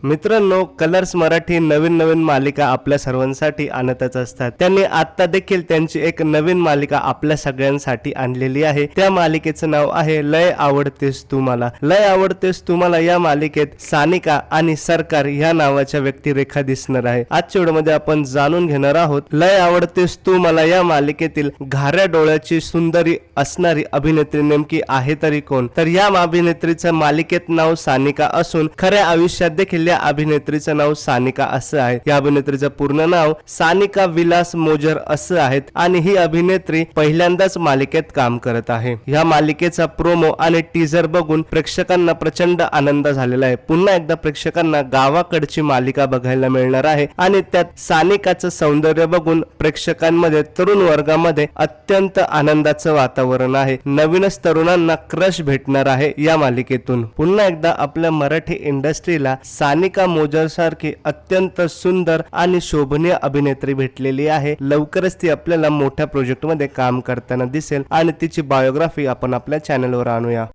मित्रांनो कलर्स मराठी नवीन नवीन मालिका आपल्या सर्वांसाठी आणतच असतात. त्यांनी आता देखील त्यांची एक नवीन मालिका आपल्या सगळ्यांसाठी आणलेली आहे. त्या मालिकेचं नाव आहे लय आवडतेस तू मला. लय आवडतेस तुम्हाला या मालिकेत सानिका आणि सरकार या नावाच्या व्यक्तिरेखा दिसणार आहे. आजच्या व्हिडिओमध्ये आपण जाणून घेणार आहोत लय आवडतेस तू मला या मालिकेतील घाऱ्या डोळ्याची सुंदरी असणारी अभिनेत्री नेमकी आहे तरी कोण? तर या अभिनेत्रीचं मालिकेत नाव सानिका असून खऱ्या आयुष्यात देखील या अभिनेत्रीचं नाव सानिका असं आहे. या अभिनेत्रीचं पूर्ण नाव सानिका विलास मोजर असं आहेत आणि ही अभिनेत्री पहिल्यांदाच मालिकेत काम करत आहे. या मालिकेचा प्रोमो आणि टीजर बघून प्रेक्षकांना प्रचंड आनंद झालेला आहे. पुन्हा एकदा प्रेक्षकांना गावाकडची मालिका बघायला मिळणार आहे आणि त्यात सानिकाचं सौंदर्य बघून प्रेक्षकांमध्ये तरुण वर्गामध्ये अत्यंत आनंदाचं वातावरण आहे. नवीनच तरुणांना क्रश भेटणार आहे या मालिकेतून. पुन्हा एकदा आपल्या मराठी इंडस्ट्रीला सानिका मोजर सारखी अत्यंत सुंदर आणि शोभनीय अभिनेत्री भेटलेली आहे. लवकरच ती आपल्याला मोठ्या प्रोजेक्टमध्ये काम करताना दिसेल आणि तिची बायोग्राफी आपण आपल्या चॅनलवर आणूया.